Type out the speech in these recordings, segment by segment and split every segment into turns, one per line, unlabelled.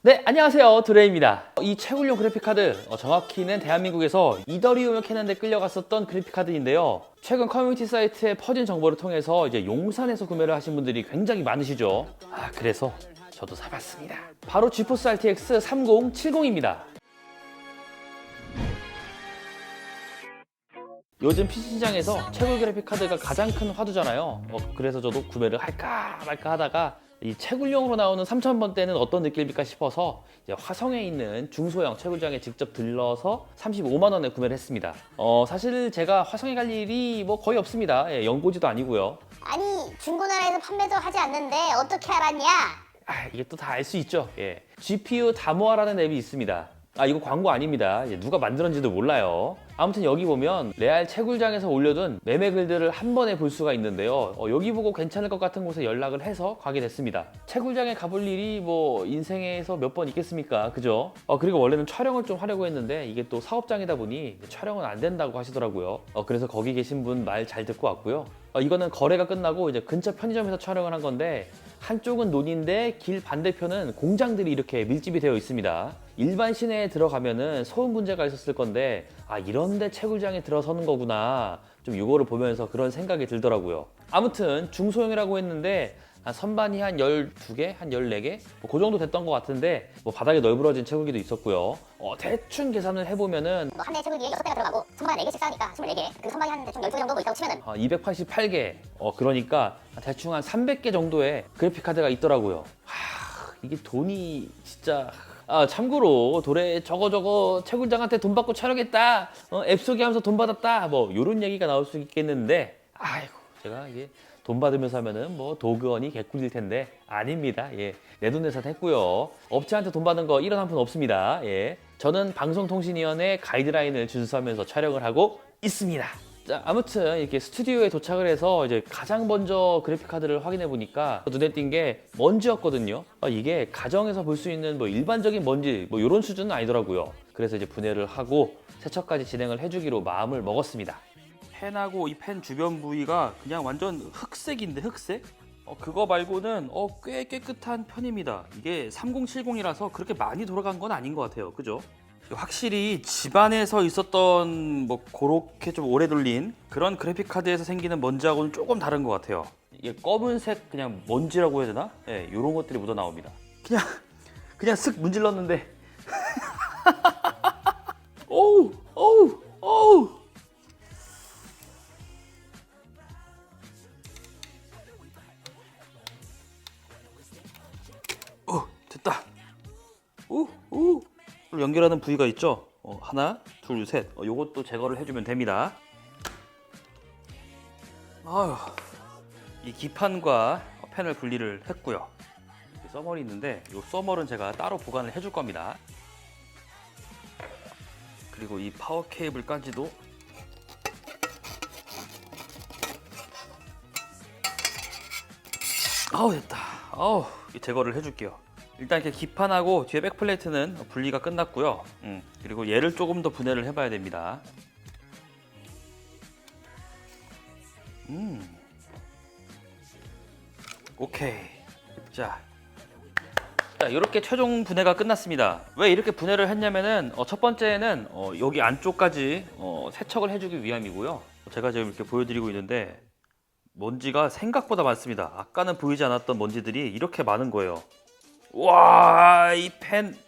네, 안녕하세요. 드레입니다. 이 채굴용 그래픽카드, 어, 정확히는 대한민국에서 이더리움을 캐는데 끌려갔었던 그래픽카드인데요. 최근 커뮤니티 사이트에 퍼진 정보를 통해서 이제 용산에서 구매를 하신 분들이 굉장히 많으시죠. 아, 그래서 저도 사봤습니다. 바로 지포스 RTX 3070입니다. 요즘 PC 시장에서 채굴 그래픽 카드가 가장 큰 화두잖아요. 어, 그래서 저도 구매를 할까 말까 하다가 이 채굴용으로 나오는 3000번대는 어떤 느낌일까 싶어서 화성에 있는 중소형 채굴장에 직접 들러서 35만 원에 구매를 했습니다. 어, 사실 제가 화성에 갈 일이 뭐 거의 없습니다. 예, 연고지도 아니고요.
아니 중고나라에서 판매도 하지 않는데 어떻게 알았냐?
아, 이게 또 다 알 수 있죠. 예. GPU 다모아라는 앱이 있습니다. 아, 이거 광고 아닙니다. 누가 만들었는지도 몰라요. 아무튼 여기 보면 레알 채굴장에서 올려둔 매매 글들을 한 번에 볼 수가 있는데요. 어, 여기 보고 괜찮을 것 같은 곳에 연락을 해서 가게 됐습니다. 채굴장에 가볼 일이 뭐 인생에서 몇 번 있겠습니까? 그죠? 어, 그리고 원래는 촬영을 좀 하려고 했는데 이게 또 사업장이다 보니 촬영은 안 된다고 하시더라고요. 어, 그래서 거기 계신 분 말 잘 듣고 왔고요. 어, 이거는 거래가 끝나고 이제 근처 편의점에서 촬영을 한 건데 한쪽은 논인데 길 반대편은 공장들이 이렇게 밀집이 되어 있습니다. 일반 시내에 들어가면은 소음 문제가 있었을 건데 아 이런데 채굴장에 들어서는 거구나 좀 이거를 보면서 그런 생각이 들더라고요. 아무튼 중소형이라고 했는데 한 선반이 한 12개, 한 14개 뭐 그 정도 됐던 것 같은데 뭐 바닥에 널브러진 채굴기도 있었고요. 어, 대충 계산을 해보면은
뭐 한대 채굴기에 6대가 들어가고 선반에 4개씩 쌓으니까 24개 그 선반이 한 대충 12개 정도 뭐 있다고 치면은
어, 288개. 어, 그러니까 대충 한 300개 정도의 그래픽 카드가 있더라고요. 하, 이게 돈이 진짜. 아, 참고로 돌에 저거 저거 채굴장한테 돈 받고 촬영했다. 어, 앱 소개하면서 돈 받았다. 뭐 요런 얘기가 나올 수 있겠는데 아이고, 제가 이게 돈 받으면서 하면은 뭐 도그원이 개꿀일 텐데 아닙니다. 예. 내 돈 내산 했고요. 업체한테 돈 받은 거 이런 한푼 없습니다. 예. 저는 방송통신위원회 가이드라인을 준수하면서 촬영을 하고 있습니다. 자, 아무튼 이렇게 스튜디오에 도착을 해서 이제 가장 먼저 그래픽 카드를 확인해 보니까 눈에 띈 게 먼지였거든요. 아, 이게 가정에서 볼 수 있는 뭐 일반적인 먼지 뭐 이런 수준은 아니더라고요. 그래서 이제 분해를 하고 세척까지 진행을 해주기로 마음을 먹었습니다. 펜하고 이 펜 주변 부위가 그냥 완전 흑색인데 흑색? 어, 그거 말고는 어, 꽤 깨끗한 편입니다. 이게 3070이라서 그렇게 많이 돌아간 건 아닌 것 같아요. 그죠? 확실히 집안에서 있었던 뭐 그렇게 좀 오래 돌린 그런 그래픽 카드에서 생기는 먼지하고는 조금 다른 것 같아요. 이게 검은색 그냥 먼지라고 해야 되나? 예, 네, 이런 것들이 묻어 나옵니다. 그냥 그냥 쓱 문질렀는데. 연결하는 부위가 있죠. 어, 하나, 둘, 셋. 어, 요것도 제거를 해주면 됩니다. 아유, 이 기판과 펜을 분리를 했고요. 써멀이 있는데 이 써멀은 제가 따로 보관을 해줄 겁니다. 그리고 이 파워 케이블까지도 아우 됐다. 아우 제거를 해줄게요. 일단 이렇게 기판하고 뒤에 백플레이트는 분리가 끝났고요. 음, 그리고 얘를 조금 더 분해를 해봐야 됩니다. 음, 오케이. 자, 자 이렇게 최종 분해가 끝났습니다. 왜 이렇게 분해를 했냐면은 어, 첫 번째는 어, 여기 안쪽까지 어, 세척을 해주기 위함이고요. 제가 지금 이렇게 보여드리고 있는데 먼지가 생각보다 많습니다. 아까는 보이지 않았던 먼지들이 이렇게 많은 거예요. 와, 이 펜,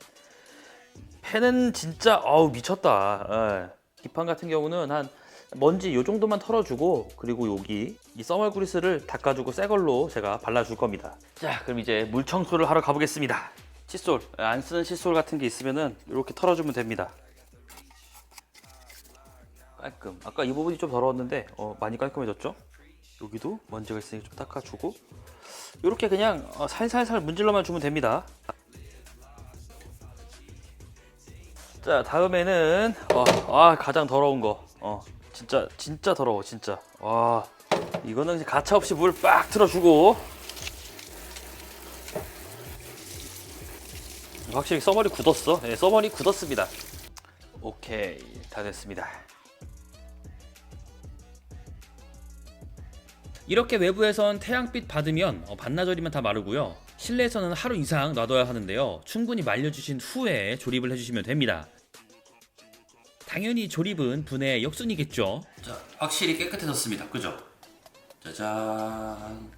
펜은 진짜, 어우, 미쳤다. 예. 기판 같은 경우는 한 먼지 요 정도만 털어주고, 그리고 여기 이 써멀 그리스를 닦아주고 새 걸로 제가 발라줄 겁니다. 자, 그럼 이제 물 청소를 하러 가보겠습니다. 칫솔, 안 쓰는 칫솔 같은 게 있으면은 이렇게 털어주면 됩니다. 깔끔. 아까 이 부분이 좀 더러웠는데, 어, 많이 깔끔해졌죠? 여기도 먼지가 있으니 좀 닦아주고, 이렇게 그냥 어, 살살살 문질러만 주면 됩니다. 자 다음에는 어, 아 가장 더러운 거. 어 진짜 진짜 더러워 진짜. 와 이거는 가차 없이 물 빡 틀어주고. 확실히 써머리 굳었어. 네, 써머리 굳었습니다. 오케이 다 됐습니다. 이렇게 외부에선 태양빛 받으면 어, 반나절이면 다 마르고요. 실내에서는 하루 이상 놔둬야 하는데요. 충분히 말려주신 후에 조립을 해주시면 됩니다. 당연히 조립은 분해 역순이겠죠. 자, 확실히 깨끗해졌습니다. 그죠? 짜잔.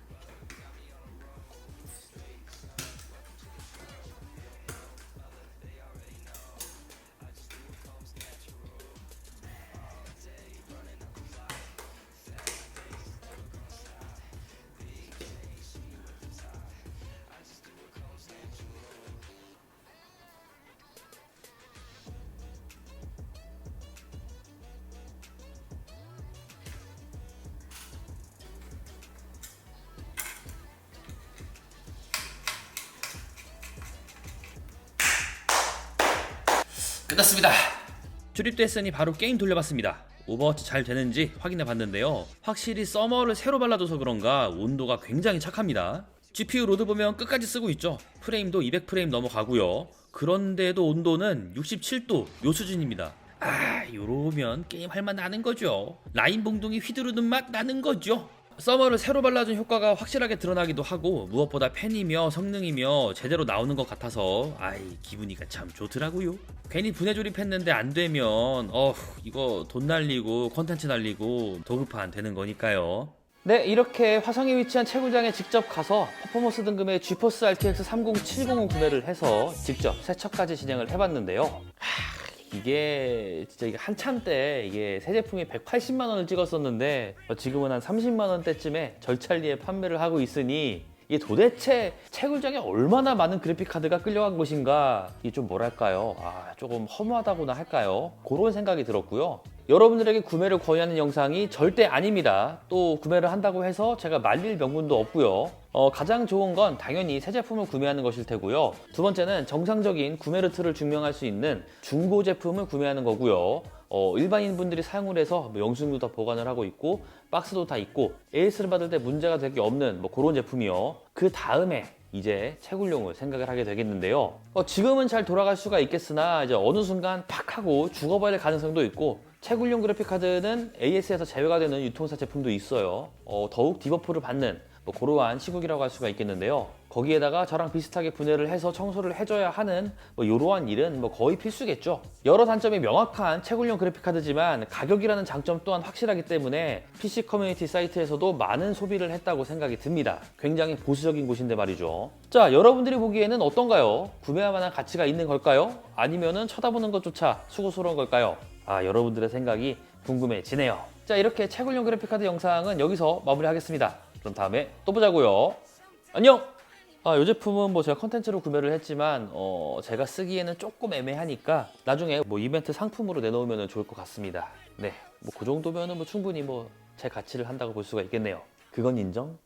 끝났습니다. 조립됐으니 바로 게임 돌려봤습니다. 오버워치 잘 되는지 확인해 봤는데요. 확실히 서머를 새로 발라줘서 그런가 온도가 굉장히 착합니다. GPU 로드 보면 끝까지 쓰고 있죠. 프레임도 200프레임 넘어가고요. 그런데도 온도는 67도 요 수준입니다. 아, 요러면 게임 할만 나는 거죠. 라인 봉둥이 휘두르는 맛 나는 거죠. 서머를 새로 발라준 효과가 확실하게 드러나기도 하고 무엇보다 펜이며 성능이며 제대로 나오는 것 같아서 아이 기분이가 참 좋더라고요. 괜히 분해 조립했는데 안 되면 어 이거 돈 날리고 컨텐츠 날리고 도급판 되는 거니까요. 네, 이렇게 화성에 위치한 채굴장에 직접 가서 퍼포먼스 등급의 GeForce RTX 30700을 구매를 해서 직접 세척까지 진행을 해봤는데요. 하, 이게 진짜 이게 한참 때 이게 새 제품이 180만 원을 찍었었는데 어, 지금은 한 30만 원대쯤에 절찰리에 판매를 하고 있으니 이게 도대체 채굴장에 얼마나 많은 그래픽 카드가 끌려간 것인가? 이게 좀 뭐랄까요? 아 조금 허무하다고나 할까요? 그런 생각이 들었고요. 여러분들에게 구매를 권유하는 영상이 절대 아닙니다. 또 구매를 한다고 해서 제가 말릴 명분도 없고요. 어, 가장 좋은 건 당연히 새 제품을 구매하는 것일 테고요. 두 번째는 정상적인 구매 루트를 증명할 수 있는 중고 제품을 구매하는 거고요. 어, 일반인 분들이 사용을 해서 뭐 영수증도 다 보관을 하고 있고 박스도 다 있고 AS를 받을 때 문제가 될 게 없는 뭐 그런 제품이요. 그 다음에 이제 채굴용을 생각을 하게 되겠는데요. 어, 지금은 잘 돌아갈 수가 있겠으나 이제 어느 순간 팍 하고 죽어버릴 가능성도 있고 채굴용 그래픽 카드는 AS에서 제외가 되는 유통사 제품도 있어요. 어, 더욱 디버프를 받는 뭐 그러한 시국이라고 할 수가 있겠는데요. 거기에다가 저랑 비슷하게 분해를 해서 청소를 해줘야 하는 뭐 이러한 일은 뭐 거의 필수겠죠. 여러 단점이 명확한 채굴용 그래픽 카드지만 가격이라는 장점 또한 확실하기 때문에 PC 커뮤니티 사이트에서도 많은 소비를 했다고 생각이 듭니다. 굉장히 보수적인 곳인데 말이죠. 자, 여러분들이 보기에는 어떤가요? 구매할 만한 가치가 있는 걸까요? 아니면은 쳐다보는 것조차 수고스러운 걸까요? 아, 여러분들의 생각이 궁금해지네요. 자, 이렇게 채굴용 그래픽 카드 영상은 여기서 마무리하겠습니다. 그럼 다음에 또 보자고요. 안녕. 아, 이 제품은 뭐 제가 컨텐츠로 구매를 했지만 어, 제가 쓰기에는 조금 애매하니까 나중에 뭐 이벤트 상품으로 내놓으면 좋을 것 같습니다. 네, 뭐 그 정도면은 뭐 충분히 뭐 제 가치를 한다고 볼 수가 있겠네요. 그건 인정.